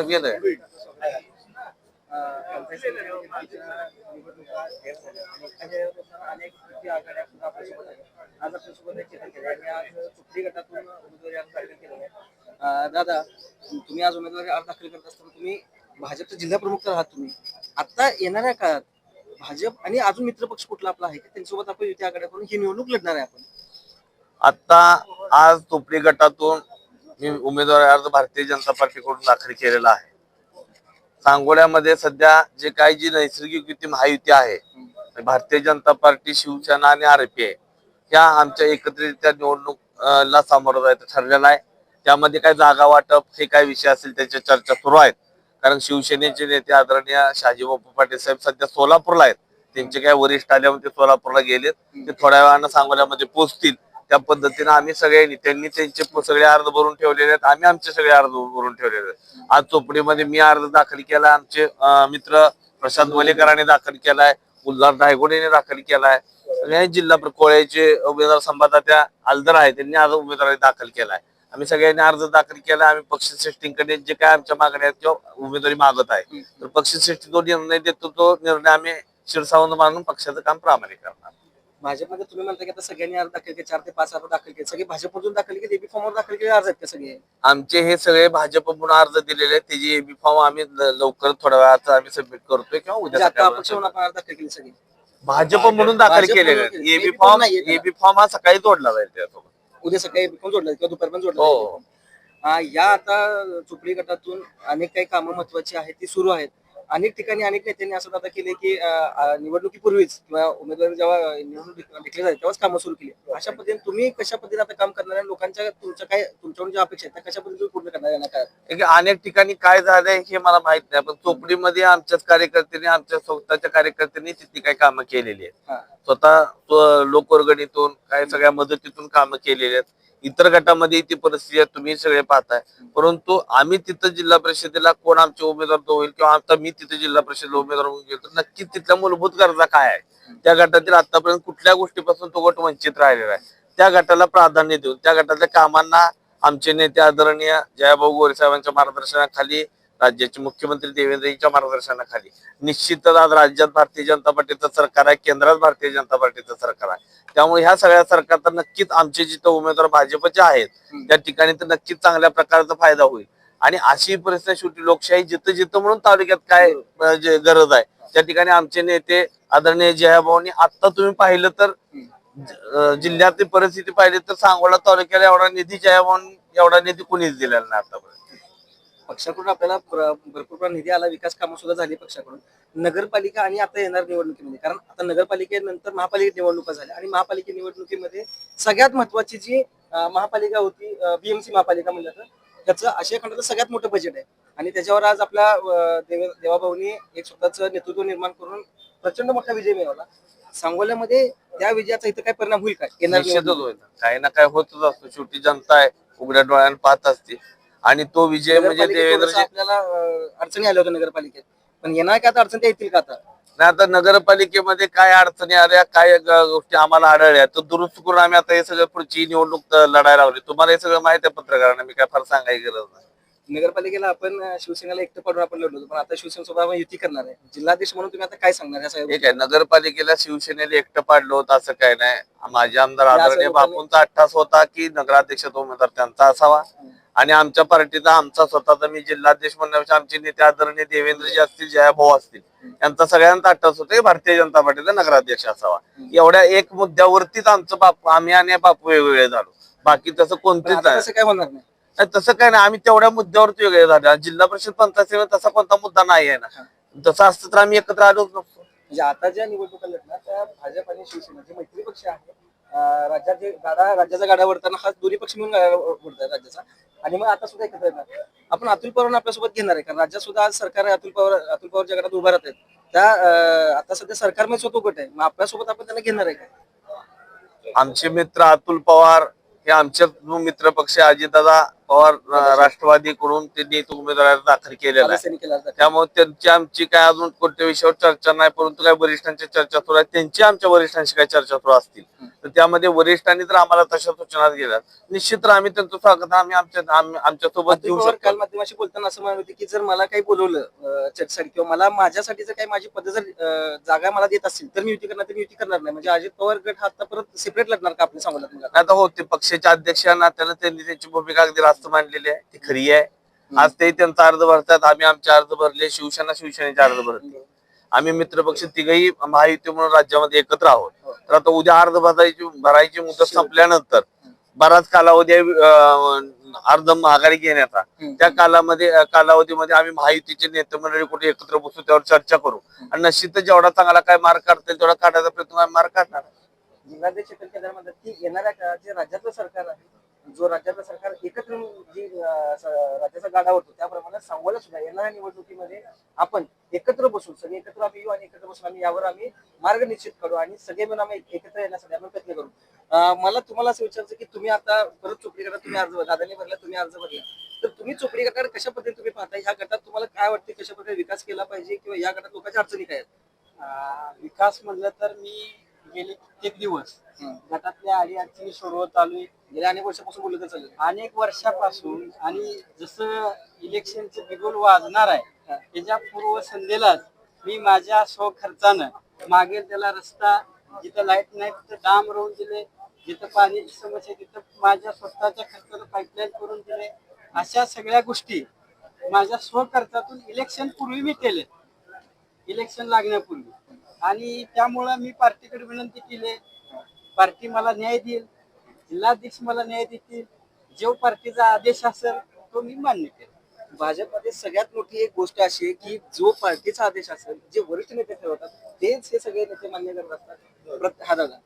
गेलंय. अं, दादा तुम्ही आज उमेदवारी अर्ज दाखल करत असताना तुम्ही भाजपचे जिल्हा प्रमुख तर आहात तुम्ही. आता येणाऱ्या काळात भाजप आणि अजून मित्र पक्ष कुठला आपला आहे त्यांच्यासोबत आपण युती आघाड्याकडून? ही निवडणूक लढणार आहे आपण. आता आज चोपडी गटातून मी उमेदवारी अर्ज भारतीय जनता पार्टीकडून दाखल केलेला आहे. सांगोल्यामध्ये सध्या जे काही जी नैसर्गिक युती महायुती आहे भारतीय जनता पार्टी शिवसेना आणि आरपीआय ह्या आमच्या एकत्रितरित्या निवडणूक ला सामोरं जायचं ठरलेलं आहे. त्यामध्ये काय जागा वाटप हे काय विषय असेल त्याच्या चर्चा सुरू आहेत. कारण शिवसेनेचे नेते आदरणीय शहाजीबापू पाटील साहेब सध्या सोलापूरला आहेत. त्यांचे काय वरिष्ठ आल्यामुळे ते सोलापूरला गेलेत. ते थोड्या वेळानं सांगोल्यामध्ये पोहोचतील. त्या पद्धतीने आम्ही सगळ्यांनी त्यांनी त्यांचे सगळे अर्ज भरून ठेवलेले आहेत. आम्ही आमचे सगळे अर्ज भरून ठेवलेले आहेत. आज चोपडीमध्ये मी अर्ज दाखल केला आमचे मित्र प्रशांत वलेकरांनी दाखल केलाय उल्हास धायगुडेने दाखल केलाय सगळ्या जिल्हा कोळ्याचे उमेदवार संभादात्या आलदर आहे त्यांनी आज उमेदवारी दाखल केलाय. आम्ही सगळ्यांनी अर्ज दाखल केला आम्ही पक्षश्रेष्ठींकडे जे काय आमच्या मागण्या आहेत किंवा उमेदवारी मागत आहे. तर पक्षश्रेष्ठी जो निर्णय देतो तो निर्णय आम्ही शिरसावंत मानून पक्षाचं काम प्रामाणिक करणार. भाजपमध्ये तुम्ही म्हणता की आता सगळ्यांनी अर्ज दाखल केले चार ते पाच अर्ज दाखल केले सगळे भाजपमधून दाखल केले एबी फॉर्मवर दाखल केले अर्ज आहेत का सगळे आमचे हे सगळे भाजपकडून अर्ज दिलेले आहेत त्याची एबी फॉर्म आम्ही ल- लवकर थोड्या वेळात आम्ही सबमिट करतोय किंवा म्हणजे उद्या आता सकाळी अपक्ष म्हणून आपण अर्ज दाखल केले सगळे भाजप म्हणून दाखल भाजप केलेले म्हणून आहेत केले. एबी फॉर्म फॉर्म नाहीये त्याला. एबी फॉर्म हा सकाळी जोडला जाईल त्यासोबत उद्या सकाळी पण जोडलं किंवा दुपार पण जोडलं हो. जाईल. आ, या आता चुपडी गटातून अनेक काही कामं महत्वाची आहेत ती सुरू आहेत अनेक ठिकाणी अनेक नेत्यांनी असं आता केले की निवडणुकीपूर्वीच किंवा उमेदवारी जेव्हा निवडणूक डिक्लेअर झाली तेव्हाच कामं सुरू केली. अशा पद्धतीने तुम्ही कशा पद्धतीने आता काम करणार लोकांच्या तुमच्या काय तुमच्याकडून ज्या अपेक्षा आहेत त्या कशा पद्धतीने पूर्ण करणार काय अनेक ठिकाणी काय झालंय हे मला माहीत नाही पण चोपडीमध्ये आमच्याच कार्यकर्त्यांनी आमच्या स्वतःच्या कार्यकर्त्यांनी तिथे काही कामं केलेली आहेत. हा. स्वतः लोकवर्गणीतून काय सगळ्या मदतीतून कामं केलेली आहेत. इतर गटामध्ये ती परिस्थिती आहे तुम्ही सगळे पाहताय. परंतु आम्ही तिथं जिल्हा परिषदेला कोण आमचे उमेदवार तो होईल किंवा आता मी तिथे जिल्हा परिषद उमेदवार होऊन गेलो नक्कीच तिथल्या मूलभूत गरजा काय आहे त्या गटातील आतापर्यंत कुठल्या गोष्टीपासून तो गट वंचित राहिलेला आहे? त्या गटाला प्राधान्य देऊन त्या गटातल्या कामांना आमचे नेते आदरणीय जयाभाऊ गोरे साहेबांच्या मार्गदर्शनाखाली राज्याचे मुख्यमंत्री देवेंद्रजींच्या मार्गदर्शनाखाली. निश्चितच आज राज्यात भारतीय जनता पार्टीचं सरकार आहे केंद्रात भारतीय जनता पार्टीचं सरकार आहे. त्यामुळे ह्या सगळ्या सरकारचा नक्कीच आमचे जिथं उमेदवार भाजपचे आहेत त्या ठिकाणी तर नक्कीच चांगल्या प्रकारचा फायदा होईल. आणि अशी परिस्थिती शेवटी लोकशाही जिथं जिथं म्हणून तालुक्यात काय गरज आहे त्या ठिकाणी आमचे नेते आदरणीय जयाभाऊनी आता तुम्ही पाहिलं तर जिल्ह्यातली परिस्थिती पाहिली तर सांगोला तालुक्याला एवढा निधी जयाभाऊन एवढा निधी कुणीच दिलेला नाही आतापर्यंत. पक्षाकडून आपल्याला प्र- भरपूर प्रमाणात निधी आला विकास कामं सुद्धा झाली पक्षाकडून. नगरपालिका आणि आता येणार निवडणुकीमध्ये. कारण आता नगरपालिकेनंतर महापालिका निवडणुका झाल्या आणि महापालिका निवडणुकीमध्ये सगळ्यात महत्वाची जी अं, महापालिका होती बीएमसी महापालिका म्हणलं तर त्याचं आशिया खंडाचं सगळ्यात मोठं बजेट आहे. आणि त्याच्यावर आज आपल्या अं, देव- देवाभाऊनी एक स्वतःचं नेतृत्व निर्माण करून प्रचंड मोठा विजय मिळवला. सांगोल्यामध्ये त्या विजयाचा इथं काय परिणाम होईल काय? येणार निश्चितच निवडणुकीत? होईल. काही ना काय होतच असतो. शेवटी जनता आहे. उघड्या डोळ्यानं पाहत असते. आणि तो विजय म्हणजे देवेंद्रजी आपल्याला अडचणी आल्या होत्या नगरपालिकेत. पण येणार का आता अडचण त्या येतील का आता? नाही आता नगरपालिकेमध्ये काय अडचणी आल्या काय गोष्टी आम्हाला आढळल्या तर दुरुस्त करून आम्ही आता हे सगळं पुढची निवडणूक लढायला लावली. तुम्हाला हे सगळं माहिती आहे पत्रकारांना मी काय फार सांगायची गरज नाही. नगरपालिकेला आपण शिवसेनेला एकटं पाडून आपण लढलो पण आता शिवसेनेसोबत आपण युती करणार आहे. जिल्हाधीश म्हणून तुम्ही आता काय सांगणार या एक आहे नगरपालिकेला शिवसेनेला एकटं पाडलं होतं असं काय नाही. माझे आमदार आदरणीय बापूंचा अट्टास होता की नगराध्यक्ष तो उमेदवार त्यांचा असावा. आणि आमच्या पार्टीचा आमचा स्वतःचा मी जिल्हाध्यक्ष म्हणण्यापेक्षा आमचे नेते आदरणीय देवेंद्रजी असतील जयाभाऊ असतील यांचा सगळ्यांचा अट्टास होता भारतीय जनता पार्टीचा नगराध्यक्ष असावा. एवढ्या एक मुद्द्यावरतीच आमचं बापू आम्ही आणि बापू वेगवेगळे झालो. बाकी तसं कोणतेच काय होणार नाही. तसं काय नाही. आम्ही तेवढ्या मुद्द्यावरती वेगळे झाले. जिल्हा परिषद पंचायत समिती तसा कोणता मुद्दा नाही आहे ना. तसं असतं तर आम्ही एकत्र आलोच नसतो. म्हणजे आता ज्या निवडणुका लढणार त्या भाजप आणि शिवसेना जे मैत्री पक्ष आहे. राज्यात जे गाडा राज्याचा गाडा वडताना हा दोन्ही पक्ष मिळून वडतात राज्याचा. आणि मग आता सुद्धा एकत्र येणार आपण अतुल पवार आपल्यासोबत घेणार आहे. कारण राज्यात सुद्धा आज सरकार अतुल पवार अतुल पवार जगात उभा राहत आहेत त्या आता सध्या सरकारमध्ये स्वतः गट आहे. मग आपल्यासोबत आपण त्यांना घेणार आहे का? आमचे मित्र अतुल पवार हे आमचे मित्र पक्ष अजितदादा पवार राष्ट्रवादीकडून त्यांनी तो उमेदवार दाखल केलेला आहे. त्यामुळे त्यांची आमची काय अजून कोणत्या विषयावर चर्चा नाही परंतु काय वरिष्ठांची चर्चा सुरू आहे त्यांची आमच्या वरिष्ठांशी काय चर्चा सुरू असतील. तर त्यामध्ये वरिष्ठांनी तर आम्हाला तशा सूचना दिल्या निश्चित तर आम्ही त्यांचं स्वागत आम्ही आमच्या आमच्यासोबत घेऊ पवार काल शकतो. माध्यमाशी बोलताना असं म्हणत होते की जर मला काही बोलवलं अं, चर्चेसाठी किंवा मला माझ्यासाठी जर काही माझी पद जर जागा मला देत असतील तर मी युती करणार तर मी युती करणार नाही. म्हणजे अजित पवार गट हा आता परत सेपरेट लढणार का आपल्या सांगोला मग आता? हो ते पक्षाचे अध्यक्ष या नात्यानं त्यांनी त्यांची भूमिका अगदी रास्त मांडलेली आहे. ती खरी आहे. आज ते त्यांचा अर्ज भरतात. आम्ही आमचे अर्ज भरले. शिवसेना शिवसेनेचे अर्ज भरले. आम्ही मित्रपक्ष तिघही महायुती म्हणून राज्यामध्ये एकत्र आहोत. तर आता उद्या अर्ज भरायची भरायची मुदत संपल्यानंतर बराच कालावधी आहे, अं, अर्ज माघारी घेण्याचा. त्या कालामध्ये कालावधीमध्ये आम्ही महायुतीचे नेते मंडळी कुठे एकत्र बसू त्यावर चर्चा करू. आणि निश्चितच जेवढा चांगला काय मार्ग काढता येईल तेवढा काढायचा प्रयत्न आम्ही मार्ग काढणार. जिल्हाध्यक्ष येणाऱ्या राज्यातलं सरकार आहे जो राज्याचा सरकार एकत्र जी राज्याचा गाडा होतो त्याप्रमाणे सांगोला सुद्धा येणाऱ्या निवडणुकीमध्ये. आपण एकत्र बसू सगळे एकत्र आम्ही येऊ आणि एकत्र बसून आम्ही यावर आम्ही मार्ग निश्चित करू आणि सगळे मिळून आम्ही एकत्र येण्यासाठी आपण प्रयत्न करू. मला तुम्हाला असं विचारायचं की तुम्ही आता परत चोपडी करता तुम्ही अर्ज दादाने भरला तुम्ही अर्ज भरला. तर तुम्ही चोपडी गटाकडे कशा पद्धतीने तुम्ही पाहता ह्या गटात तुम्हाला काय वाटते कशा पद्धतीने विकास केला पाहिजे? किंवा या गटात लोकांच्या अडचणी काय आहेत? विकास म्हणलं तर मी गेले कित्येक दिवस. गटातल्या अडी अडचणी सोडवत आलोय गेल्या अनेक वर्षापासून बोलत चालेल. अनेक वर्षापासून आणि जसं इलेक्शनचं बिगुल वाजणार आहे त्याच्या पूर्वसंध्येलाच मी माझ्या स्वखर्चानं मागेल त्याला रस्ता जिथं लाइट नाही तिथं डाम रोवून दिले जिथं पाण्याची समस्या आहे तिथं माझ्या स्वतःच्या खर्चानं पाईपलाईन करून दिले. अशा सगळ्या गोष्टी माझ्या स्वखर्चातून इलेक्शन पूर्वी मी केले. इलेक्शन लागण्यापूर्वी. आणि त्यामुळं मी पार्टीकडे विनंती केली. पार्टी मला न्याय देईल. जिल्हाध्यक्ष मला न्याय देतील. जो पार्टीचा आदेश असेल तो मी मान्य केला भाजपमध्ये सगळ्यात मोठी एक गोष्ट अशी आहे की जो पार्टीचा आदेश असेल जे वरिष्ठ नेते ठरवतात तेच हे सगळे नेते मान्य करत असतात. हा दादा.